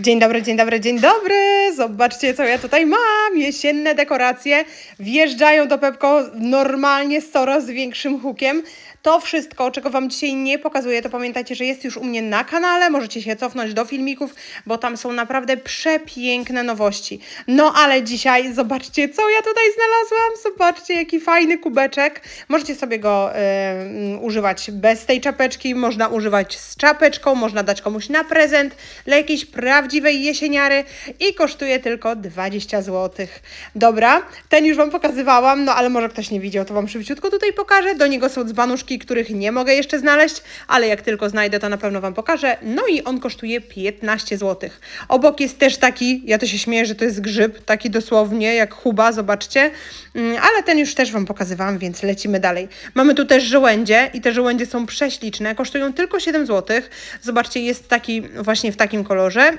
Dzień dobry, dzień dobry, dzień dobry. Zobaczcie, co ja tutaj mam. Jesienne dekoracje wjeżdżają do Pepko normalnie z coraz większym hukiem. To wszystko, czego Wam dzisiaj nie pokazuję, to pamiętajcie, że jest już u mnie na kanale. Możecie się cofnąć do filmików, bo tam są naprawdę przepiękne nowości. No ale dzisiaj zobaczcie, co ja tutaj znalazłam. Zobaczcie, jaki fajny kubeczek. Możecie sobie go y, używać bez tej czapeczki, można używać z czapeczką, można dać komuś na prezent dla jakiejś prawdziwej jesieniary i kosztuje tylko 20 zł. Dobra, ten już Wam pokazywałam, no ale może ktoś nie widział, to Wam szybciutko tutaj pokażę. Do niego są dzbanuszki, których nie mogę jeszcze znaleźć, ale jak tylko znajdę, to na pewno Wam pokażę. No i on kosztuje 15 zł. Obok jest też taki, ja to się śmieję, że to jest grzyb, taki dosłownie jak chuba, zobaczcie, Mm, ale ten już też Wam pokazywałam, więc lecimy dalej. Mamy tu też żołędzie i te żołędzie są prześliczne, kosztują tylko 7 zł. Zobaczcie, jest taki właśnie w takim kolorze.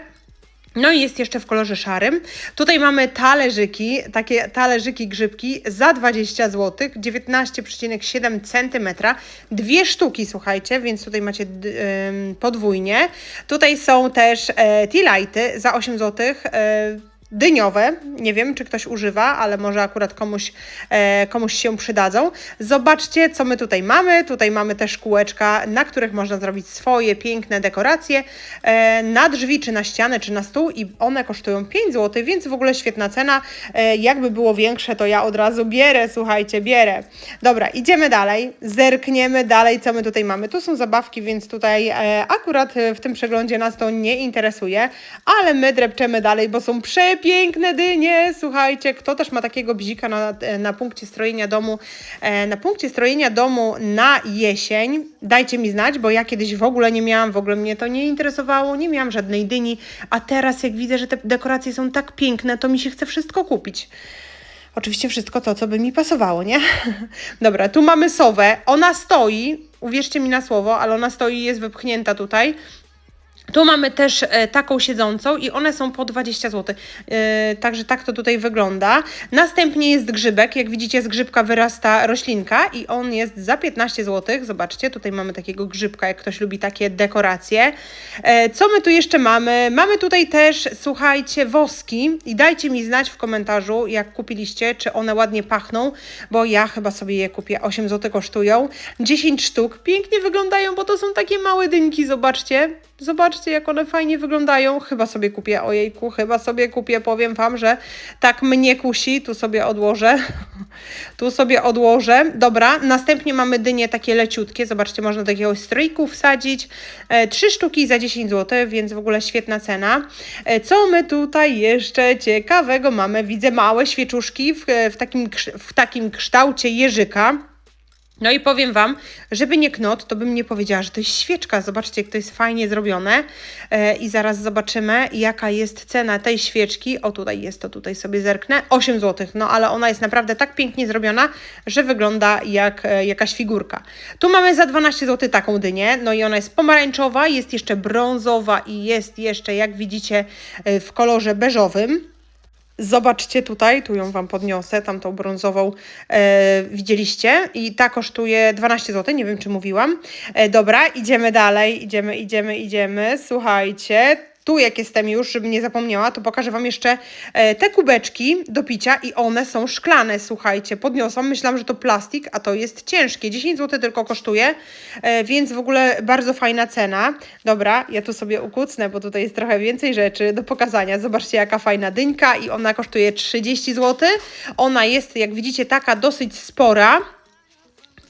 No i jest jeszcze w kolorze szarym. Tutaj mamy talerzyki, takie talerzyki grzybki za 20 zł, 19,7 cm. Dwie sztuki, słuchajcie, więc tutaj macie podwójnie. Tutaj są też e, tea lighty za 8 zł. E, dyniowe. Nie wiem, czy ktoś używa, ale może akurat komuś, e, komuś się przydadzą. Zobaczcie, co my tutaj mamy. Tutaj mamy też kółeczka, na których można zrobić swoje piękne dekoracje e, na drzwi, czy na ścianę, czy na stół i one kosztują 5 zł, więc w ogóle świetna cena. E, jakby było większe, to ja od razu bierę, słuchajcie, bierę. Dobra, idziemy dalej, zerkniemy dalej, co my tutaj mamy. Tu są zabawki, więc tutaj e, akurat w tym przeglądzie nas to nie interesuje, ale my drepczemy dalej, bo są przepiękne dynie. Słuchajcie, kto też ma takiego bzika na, na punkcie strojenia domu, e, na punkcie strojenia domu na jesień, dajcie mi znać, bo ja kiedyś w ogóle nie miałam, w ogóle mnie to nie interesowało, nie miałam żadnej dyni, a teraz jak widzę, że te dekoracje są tak piękne, to mi się chce wszystko kupić. Oczywiście wszystko to, co by mi pasowało, nie? Dobra, tu mamy sowę. Ona stoi, uwierzcie mi na słowo, ale ona stoi jest wypchnięta tutaj. Tu mamy też e, taką siedzącą i one są po 20 zł. E, także tak to tutaj wygląda. Następnie jest grzybek. Jak widzicie, z grzybka wyrasta roślinka i on jest za 15 zł. Zobaczcie, tutaj mamy takiego grzybka, jak ktoś lubi takie dekoracje. E, co my tu jeszcze mamy? Mamy tutaj też, słuchajcie, woski i dajcie mi znać w komentarzu, jak kupiliście, czy one ładnie pachną, bo ja chyba sobie je kupię. 8 zł kosztują. 10 sztuk. Pięknie wyglądają, bo to są takie małe dynki, zobaczcie. Zobaczcie, jak one fajnie wyglądają. Chyba sobie kupię, ojejku, chyba sobie kupię, powiem Wam, że tak mnie kusi. Tu sobie odłożę. tu sobie odłożę. Dobra, następnie mamy dynie takie leciutkie. Zobaczcie, można do jakiegoś stryjku wsadzić. E, Trzy sztuki za 10 zł, więc w ogóle świetna cena. E, Co my tutaj jeszcze ciekawego mamy? Widzę małe świeczuszki w, w, takim, w takim kształcie jeżyka. No i powiem Wam, żeby nie knot, to bym nie powiedziała, że to jest świeczka. Zobaczcie, jak to jest fajnie zrobione. E, I zaraz zobaczymy, jaka jest cena tej świeczki. O, tutaj jest to, tutaj sobie zerknę. 8 zł. No, ale ona jest naprawdę tak pięknie zrobiona, że wygląda jak e, jakaś figurka. Tu mamy za 12 zł taką dynię. No i ona jest pomarańczowa, jest jeszcze brązowa i jest jeszcze, jak widzicie, e, w kolorze beżowym. Zobaczcie tutaj, tu ją Wam podniosę, tamtą brązową e, widzieliście i ta kosztuje 12 zł, nie wiem czy mówiłam. E, dobra, idziemy dalej, idziemy, idziemy, idziemy. Słuchajcie, tu jak jestem już, żebym nie zapomniała, to pokażę Wam jeszcze e, te kubeczki do picia i one są szklane, słuchajcie, podniosłam, myślałam, że to plastik, a to jest ciężkie, 10 zł tylko kosztuje, e, więc w ogóle bardzo fajna cena. Dobra, ja tu sobie ukucnę, bo tutaj jest trochę więcej rzeczy do pokazania. Zobaczcie, jaka fajna dyńka i ona kosztuje 30 zł. Ona jest, jak widzicie, taka dosyć spora.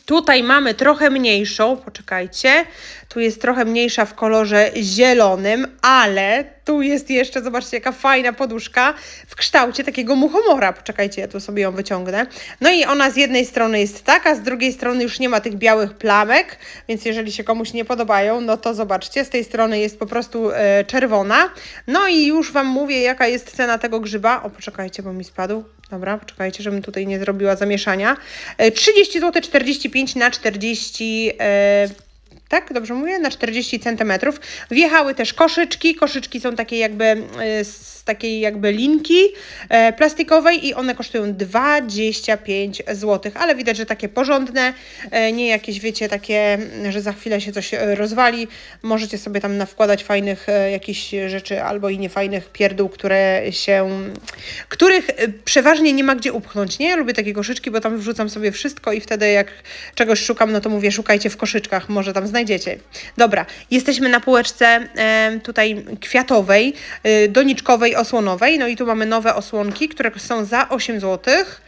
Tutaj mamy trochę mniejszą, poczekajcie, tu jest trochę mniejsza w kolorze zielonym, ale tu jest jeszcze, zobaczcie, jaka fajna poduszka w kształcie takiego muchomora. Poczekajcie, ja tu sobie ją wyciągnę. No i ona z jednej strony jest taka, z drugiej strony już nie ma tych białych plamek, więc jeżeli się komuś nie podobają, no to zobaczcie, z tej strony jest po prostu e, czerwona. No i już Wam mówię, jaka jest cena tego grzyba. O, poczekajcie, bo mi spadł. Dobra, poczekajcie, żebym tutaj nie zrobiła zamieszania. E, 30 zł 45 na 40 e, tak, dobrze mówię, na 40 cm. Wjechały też koszyczki. Koszyczki są takie jakby y, takiej jakby linki e, plastikowej i one kosztują 25 zł, ale widać, że takie porządne, e, nie jakieś wiecie takie, że za chwilę się coś e, rozwali. Możecie sobie tam nawkładać fajnych jakichś rzeczy albo i niefajnych pierdół, które się, których przeważnie nie ma gdzie upchnąć, nie? Ja lubię takie koszyczki, bo tam wrzucam sobie wszystko i wtedy jak czegoś szukam, no to mówię, szukajcie w koszyczkach, może tam znajdziecie. Dobra, jesteśmy na półeczce tutaj kwiatowej, doniczkowej, osłonowej, no i tu mamy nowe osłonki, które są za 8 złotych.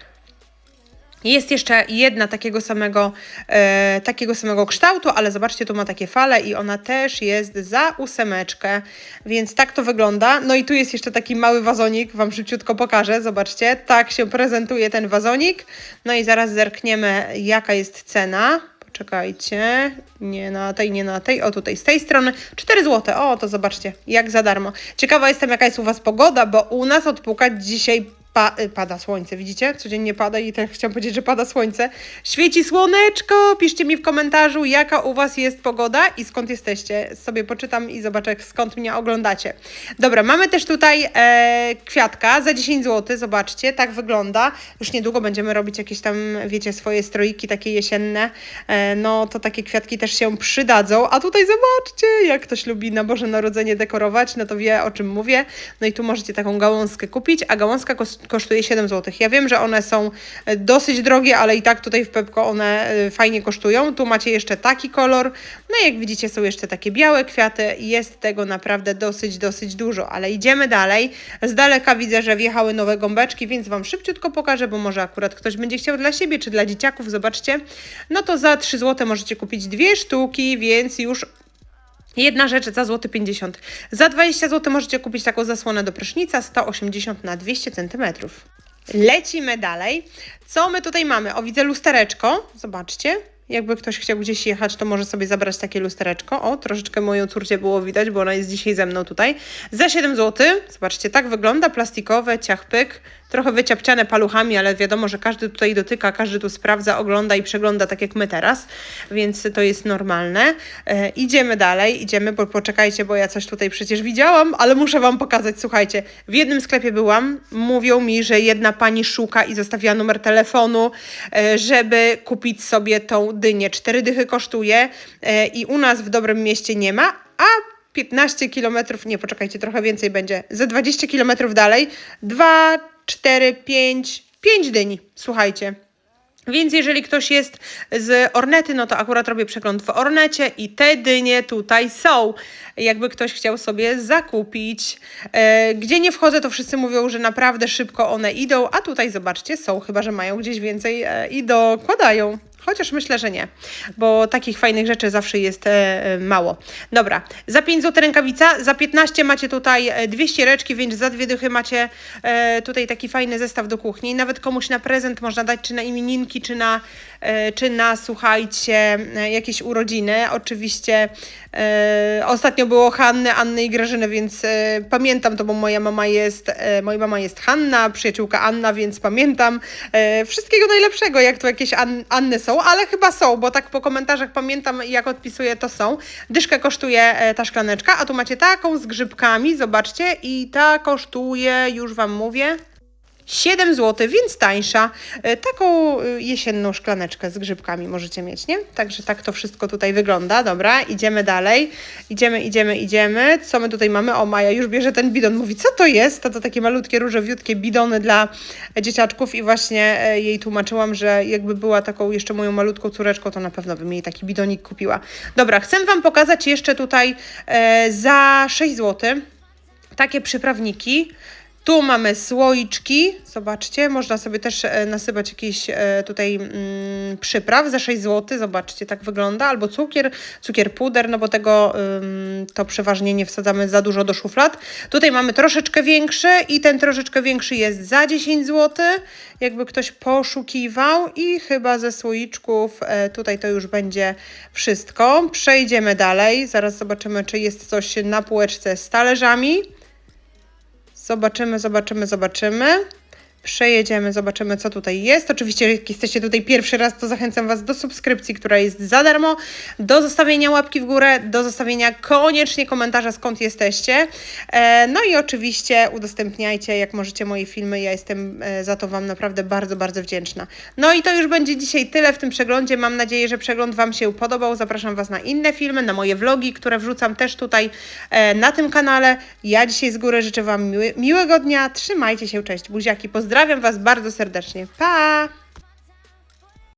Jest jeszcze jedna takiego samego, e, takiego samego kształtu, ale zobaczcie, tu ma takie fale i ona też jest za ósemeczkę, więc tak to wygląda. No i tu jest jeszcze taki mały wazonik, Wam szybciutko pokażę, zobaczcie, tak się prezentuje ten wazonik. No i zaraz zerkniemy, jaka jest cena. Poczekajcie, nie na tej, nie na tej, o tutaj z tej strony, 4 zł, o to zobaczcie, jak za darmo. Ciekawa jestem, jaka jest u Was pogoda, bo u nas odpukać dzisiaj pa, y, pada słońce, widzicie? Codziennie pada i tak chciałam powiedzieć, że pada słońce. Świeci słoneczko, piszcie mi w komentarzu, jaka u Was jest pogoda i skąd jesteście. Sobie poczytam i zobaczę, skąd mnie oglądacie. Dobra, mamy też tutaj e, kwiatka za 10 zł, zobaczcie, tak wygląda. Już niedługo będziemy robić jakieś tam, wiecie, swoje stroiki takie jesienne. E, no to takie kwiatki też się przydadzą. A tutaj zobaczcie, jak ktoś lubi na Boże Narodzenie dekorować, no to wie o czym mówię. No i tu możecie taką gałązkę kupić, a gałązka kosztuje 7 zł. Ja wiem, że one są e, dosyć drogie, ale i tak tutaj w Pepko one e, fajnie kosztują. Tu macie jeszcze taki kolor. No i jak widzicie są jeszcze takie białe kwiaty. Jest tego naprawdę dosyć, dosyć dużo, ale idziemy dalej. Z daleka widzę, że wjechały nowe gąbeczki, więc Wam szybciutko pokażę, bo może akurat ktoś będzie chciał dla siebie czy dla dzieciaków, zobaczcie. No to za 3 zł możecie kupić dwie sztuki, więc już Jedna rzecz za złoty 50. Za 20 zł możecie kupić taką zasłonę do prysznica 180 na 200 cm. Lecimy dalej. Co my tutaj mamy? O, widzę lustereczko. Zobaczcie. Jakby ktoś chciał gdzieś jechać, to może sobie zabrać takie lustereczko. O, troszeczkę moją córcie było widać, bo ona jest dzisiaj ze mną tutaj. Za 7 zł. Zobaczcie, tak wygląda. Plastikowe, ciachpyk. Trochę wyciapciane paluchami, ale wiadomo, że każdy tutaj dotyka, każdy tu sprawdza, ogląda i przegląda tak jak my teraz, więc to jest normalne. E, idziemy dalej, idziemy, bo poczekajcie, bo ja coś tutaj przecież widziałam, ale muszę Wam pokazać. Słuchajcie, w jednym sklepie byłam, mówią mi, że jedna pani szuka i zostawiła numer telefonu, e, żeby kupić sobie tą dynię. Cztery dychy kosztuje e, i u nas w dobrym mieście nie ma, a 15 kilometrów, nie poczekajcie, trochę więcej będzie, ze 20 kilometrów dalej, 2, 4, 5, 5 dyni, słuchajcie. Więc jeżeli ktoś jest z Ornety, no to akurat robię przegląd w Ornecie i te dynie tutaj są. Jakby ktoś chciał sobie zakupić. E, gdzie nie wchodzę, to wszyscy mówią, że naprawdę szybko one idą, a tutaj zobaczcie, są, chyba że mają gdzieś więcej e, i dokładają. Chociaż myślę, że nie, bo takich fajnych rzeczy zawsze jest e, e, mało. Dobra, za 5 zł rękawica, za 15 macie tutaj e, dwie ściereczki, więc za dwie dychy macie tutaj taki fajny zestaw do kuchni. Nawet komuś na prezent można dać, czy na imieninki, czy na, czy na słuchajcie, jakieś urodziny. Oczywiście ostatnio było Hanny, Anny i Grażyny, więc pamiętam to, bo moja mama jest, moja mama jest Hanna, przyjaciółka Anna, więc pamiętam wszystkiego najlepszego, jak tu jakieś An Anny są, ale chyba są, bo tak po komentarzach pamiętam, jak odpisuję, to są. Dyszkę kosztuje e, ta szklaneczka, a tu macie taką z grzybkami, zobaczcie, i ta kosztuje, już Wam mówię, 7 zł, więc tańsza. E, Taką e, jesienną szklaneczkę z grzybkami możecie mieć, nie? Także tak to wszystko tutaj wygląda. Dobra, idziemy dalej. Idziemy, idziemy, idziemy. Co my tutaj mamy? O, Maja już bierze ten bidon. Mówi, co to jest? To to takie malutkie, różowiutkie bidony dla dzieciaczków i właśnie e, jej tłumaczyłam, że jakby była taką jeszcze moją malutką córeczką, to na pewno bym jej taki bidonik kupiła. Dobra, chcę Wam pokazać jeszcze tutaj e, za 6 zł takie przyprawniki. Tu mamy słoiczki, zobaczcie, można sobie też e, nasypać jakiś e, tutaj mm, przypraw za 6 zł, zobaczcie, tak wygląda, albo cukier, cukier puder, no bo tego to przeważnie nie wsadzamy za dużo do szuflad. Tutaj mamy troszeczkę większy i ten troszeczkę większy jest za 10 zł, jakby ktoś poszukiwał i chyba ze słoiczków e, tutaj to już będzie wszystko. Przejdziemy dalej, zaraz zobaczymy, czy jest coś na półeczce z talerzami. Zobaczymy, zobaczymy, zobaczymy. Przejedziemy, zobaczymy co tutaj jest. Oczywiście jak jesteście tutaj pierwszy raz, to zachęcam Was do subskrypcji, która jest za darmo, do zostawienia łapki w górę, do zostawienia koniecznie komentarza skąd jesteście. E, no i oczywiście udostępniajcie jak możecie moje filmy, ja jestem e, za to Wam naprawdę bardzo, bardzo wdzięczna. No i to już będzie dzisiaj tyle w tym przeglądzie. Mam nadzieję, że przegląd Wam się podobał. Zapraszam Was na inne filmy, na moje vlogi, które wrzucam też tutaj e, na tym kanale. Ja dzisiaj z góry życzę Wam miłego dnia. Trzymajcie się, cześć, buziaki. Pozdrawiam Was bardzo serdecznie. Pa!